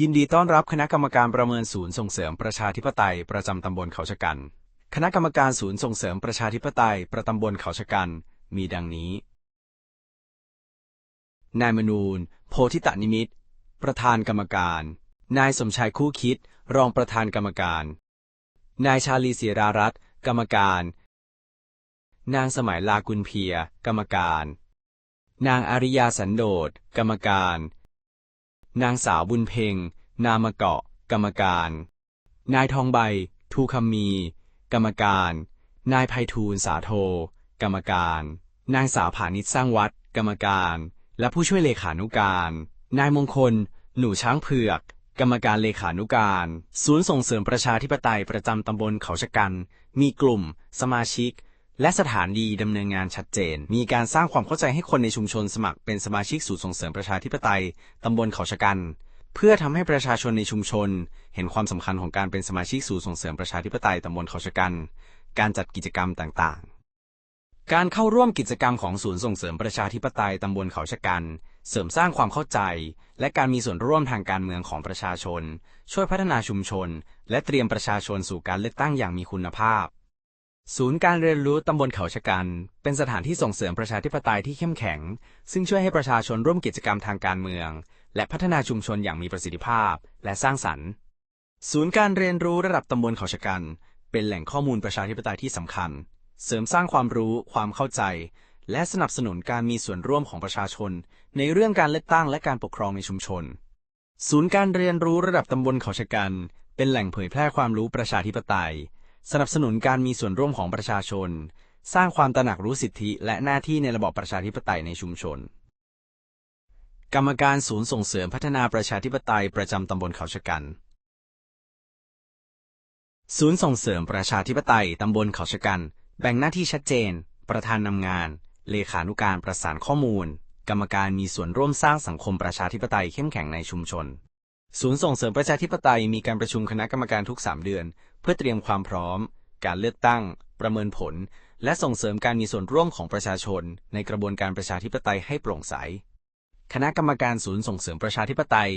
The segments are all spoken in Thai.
ยินดีต้อนรับคณะกรรมการประเมินศูนย์ส่งเสริมประชาธิปไตย ประจำตำบลเขาชะกัน คณะกรรมการศูนย์ส่งเสริมประชาธิปไตย ประตำบลเขาชะกัน มีดังนี้ นายมนูนโพธิตะนิมิตประธานกรรมการ นายสมชายคู่คิด รองประธานกรรมการ นายชาลีเสียรารัตน์กรรมการ นางสมัยลากุลเพีย กรรมการ นางอาริยาสันโดษกรรมการ นางสาวบุญเพ็ง นามเกาะ กรรมการ นายทองใบ ทูคำมี กรรมการ นายไพฑูรย์สาโท กรรมการ นางสาวผานิชสร้างวัด กรรมการ และผู้ช่วยเลขานุการ นายมงคล หนูช้างเผือก กรรมการเลขานุการ ศูนย์ส่งเสริมประชาธิปไตยประจำตำบลเขาชะกัน มีกลุ่ม สมาชิก และสถานดีดำเนินงานชัดเจน มีการสร้างความเข้าใจให้คนในชุมชนสมัครเป็นสมาชิกศูนย์ส่งเสริมประชาธิปไตยตำบลเขาชะกัน เพื่อทำให้ประชาชนในชุมชน เห็นความสำคัญของการเป็นสมาชิกศูนย์ส่งเสริมประชาธิปไตยตำบลเขาชะกัน การจัดกิจกรรมต่างๆ การเข้าร่วมกิจกรรมของศูนย์ส่งเสริมประชาธิปไตยตำบลเขาชะกัน เสริมสร้างความเข้าใจ และการมีส่วนร่วมทางการเมืองของประชาชน ช่วยพัฒนาชุมชน และเตรียมประชาชนสู่การเลือกตั้งอย่างมีคุณภาพ ศูนย์การเรียนรู้ตำบลเขาชะกัน เป็นสถานที่ส่งเสริมประชาธิปไตยที่เข้มแข็ง ซึ่งช่วยให้ประชาชนร่วมกิจกรรมทางการเมือง และพัฒนาชุมชนอย่างมีประสิทธิภาพ และสร้างสรรค์ ศูนย์การเรียนรู้ระดับตำบลเขาชะกัน เป็นแหล่งข้อมูลประชาธิปไตยที่สำคัญ เสริมสร้างความรู้ ความเข้าใจ และสนับสนุนการมีส่วนร่วมของประชาชน ในเรื่องการเลือกตั้งและการปกครองในชุมชน ศูนย์การเรียนรู้ระดับตำบลเขาชะกัน เป็นแหล่งเผยแพร่ความรู้ประชาธิปไตย สนับสนุนการมีส่วนร่วมของประชาชน สร้างความตระหนักรู้สิทธิและหน้าที่ในระบอบประชาธิปไตยในชุมชน กรรมการศูนย์ส่งเสริมพัฒนาประชาธิปไตยประจำตำบลเขาชะกัน ศูนย์ส่งเสริมประชาธิปไตยตำบลเขาชะกัน แบ่งหน้าที่ชัดเจน ประธานนำงาน เลขานุการประสานข้อมูล กรรมการมีส่วนร่วมสร้างสังคมประชาธิปไตยเข้มแข็งในชุมชน ศูนย์ส่งเสริมประชาธิปไตยมีการประชุมคณะกรรมการทุก 3 เดือน เพื่อเตรียมความพร้อม การเลือกตั้ง ประเมินผล และส่งเสริมการมีส่วนร่วมของประชาชน ในกระบวนการประชาธิปไตยให้โปร่งใส คณะกรรมการศูนย์ส่งเสริมประชาธิปไตย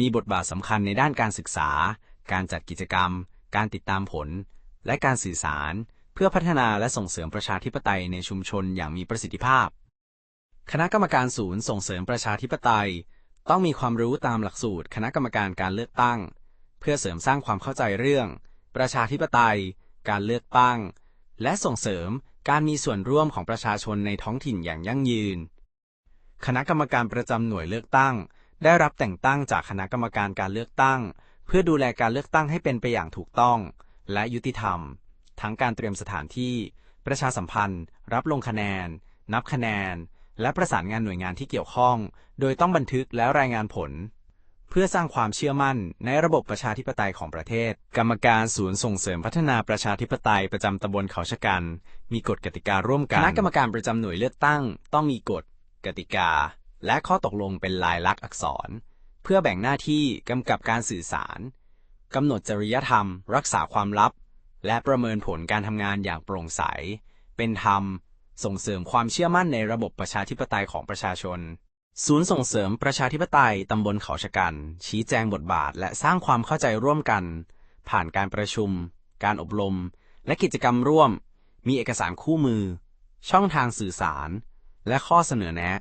มีบทบาทสำคัญในด้านการศึกษา การจัดกิจกรรม การติดตามผล และการสื่อสาร เพื่อพัฒนาและส่งเสริมประชาธิปไตยในชุมชนอย่างมีประสิทธิภาพ คณะกรรมการศูนย์ส่งเสริมประชาธิปไตย ต้องมีความรู้ตามหลักสูตรคณะกรรมการการเลือกตั้ง เพื่อเสริมสร้างความเข้าใจเรื่อง ประชาธิปไตย การเลือกตั้ง และส่งเสริมการมีส่วนร่วมของประชาชนในท้องถิ่นอย่างยั่งยืน คณะกรรมการประจำหน่วยเลือกตั้ง ได้รับแต่งตั้งจากคณะกรรมการการเลือกตั้ง เพื่อดูแลการเลือกตั้งให้เป็นไปอย่างถูกต้อง และยุติธรรม ทั้งการเตรียมสถานที่ ประชาสัมพันธ์ รับลงคะแนน นับคะแนน และประสานงานหน่วยงานที่เกี่ยวข้อง โดยต้องบันทึกและรายงานผล เพื่อสร้างความเชื่อมั่นในระบบประชาธิปไตยของประเทศ กรรมการศูนย์ส่งเสริมพัฒนาประชาธิปไตยประจำตำบลเขาชะกัน มีกฎกติการ่วมกัน คณะกรรมการประจำหน่วยเลือกตั้ง ต้องมีกฎ กติกา และข้อตกลงเป็นลายลักษณ์อักษร เพื่อแบ่งหน้าที่กำกับการสื่อสารกำหนดจริยธรรม รักษาความลับ และประเมินผลการทำงานอย่างโปร่งใส เป็นธรรม ส่งเสริมความเชื่อมั่นในระบบประชาธิปไตยของประชาชน ศูนย์ส่งเสริมประชาธิปไตยตำบลเขาชะกัน ชี้แจงบทบาทและสร้างความเข้าใจร่วมกัน ผ่านการประชุม การอบรม และกิจกรรมร่วม มีเอกสารคู่มือ ช่องทางสื่อสาร และข้อเสนอแนะ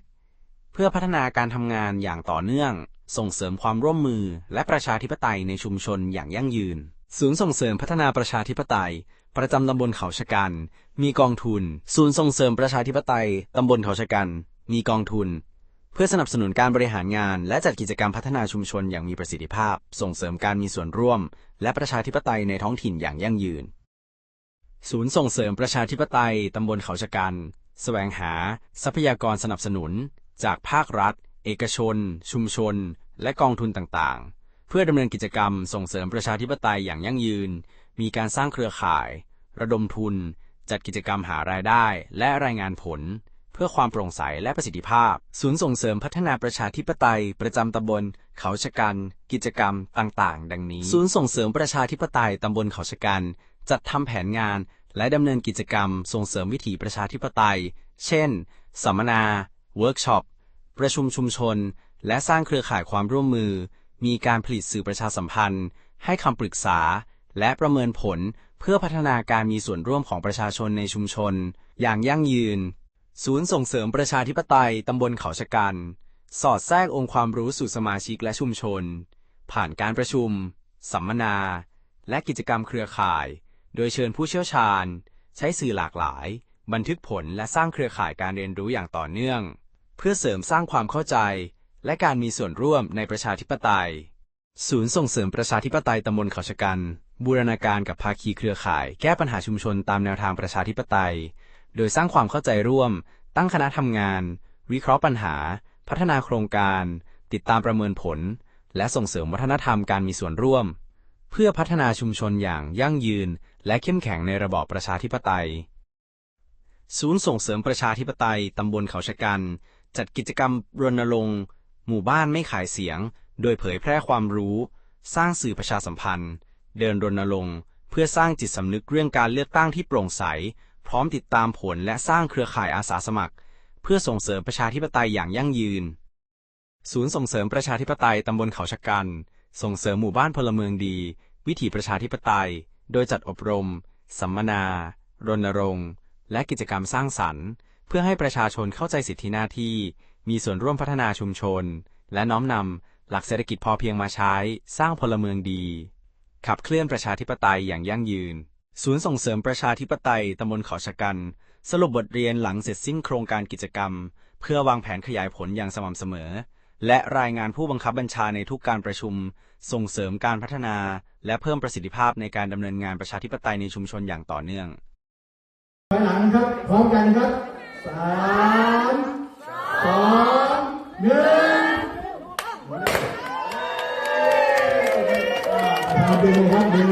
เพื่อพัฒนาการทำงานอย่างต่อเนื่อง ส่งเสริมความร่วมมือและประชาธิปไตยในชุมชนอย่างยั่งยืน ศูนย์ส่งเสริมพัฒนาประชาธิปไตย ประจำตำบลเขาชะกัน มีกองทุน ศูนย์ส่งเสริมประชาธิปไตยตำบลเขาชะกัน มีกองทุน เพื่อสนับสนุนการบริหารงาน และจัดกิจกรรมพัฒนาชุมชนอย่างมีประสิทธิภาพ ส่งเสริมการมีส่วนร่วม และประชาธิปไตยในท้องถิ่นอย่างยั่งยืน ศูนย์ส่งเสริมประชาธิปไตยตำบลเขาชะกันแสวงหา ทรัพยากรสนับสนุน จากภาครัฐ เอกชน ชุมชน และกองทุนต่างๆ เพื่อดำเนินกิจกรรมส่งเสริมประชาธิปไตยอย่างยั่งยืน มีการสร้างเครือข่าย ระดมทุน จัดกิจกรรมหารายได้ และรายงานผล เพื่อความโปร่งใสและประสิทธิภาพ ศูนย์ส่งเสริมพัฒนาประชาธิปไตย ประจำตำบลเขาชะกัน กิจกรรมต่างๆ ดังนี้ ศูนย์ส่งเสริมประชาธิปไตยตำบลเขาชะกัน จัดทำแผนงาน และดำเนินกิจกรรม ส่งเสริมวิถีประชาธิปไตย เช่น สัมมนา เวิร์กช็อป ประชุมชุมชน และสร้างเครือข่ายความร่วมมือ มีการผลิตสื่อประชาสัมพันธ์ ให้คำปรึกษา และประเมินผลเพื่อพัฒนาการมีส่วนร่วมของประชาชนในชุมชน อย่างยั่งยืน ศูนย์ส่งเสริมประชาธิปไตยตำบลเขาชะกัน สอดแทรกองค์ความรู้สู่สมาชิกและชุมชน ผ่านการประชุม สัมมนา และกิจกรรมเครือข่าย โดยเชิญผู้เชี่ยวชาญ ใช้สื่อหลากหลาย บันทึกผลและสร้างเครือข่ายการเรียนรู้อย่างต่อเนื่อง เพื่อเสริมสร้างความเข้าใจ และการมีส่วนร่วมในประชาธิปไตย ศูนย์ส่งเสริมประชาธิปไตยตำบลเขาชะกัน บูรณาการกับภาคีเครือข่าย แก้ปัญหาชุมชนตามแนวทางประชาธิปไตย โดยสร้างความเข้าใจร่วม ตั้งคณะทำงาน วิเคราะห์ปัญหา พัฒนาโครงการ ติดตามประเมินผล และส่งเสริมวัฒนธรรมการมีส่วนร่วม เพื่อพัฒนาชุมชนอย่างยั่งยืน และเข้มแข็งในระบอบประชาธิปไตย ศูนย์ส่งเสริมประชาธิปไตยตำบลเขาชะกัน จัดกิจกรรมรณรงค์ หมู่บ้านไม่ขายเสียง โดยเผยแพร่ความรู้ สร้างสื่อประชาสัมพันธ์ เดินรณรงค์ เพื่อสร้างจิตสำนึกเรื่องการเลือกตั้งที่โปร่งใส พร้อมติดตามผลและสร้างเครือข่ายอาสาสมัคร เพื่อส่งเสริมประชาธิปไตยอย่างยั่งยืน ศูนย์ส่งเสริมประชาธิปไตยตำบลเขาชะกัน ส่งเสริมหมู่บ้านพลเมืองดี วิถีประชาธิปไตย โดยจัดอบรม สัมมนา รณรงค์ และกิจกรรมสร้างสรรค์ เพื่อให้ประชาชนเข้าใจสิทธิหน้าที่ มีส่วนร่วมพัฒนาชุมชน และน้อมนำหลักเศรษฐกิจพอเพียงมาใช้ สร้างพลเมืองดี ขับเคลื่อนประชาธิปไตยอย่างยั่งยืน ศูนย์ส่งเสริมประชาธิปไตยตำบลเขาชะกัน สรุปบทเรียนหลังเสร็จสิ้นโครงการกิจกรรม เพื่อวางแผนขยายผลอย่างสม่ำเสมอ และรายงานผู้บังคับบัญชาในทุกการประชุม ส่งเสริมการพัฒนา และเพิ่มประสิทธิภาพในการดำเนินงานประชาธิปไตยในชุมชนอย่างต่อเนื่องถอยหลังครับ พร้อมกันครับสาม สองหนึ่งเอาดูครับดู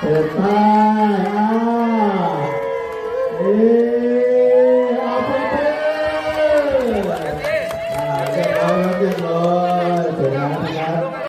เปิดตายอ่าเอ๊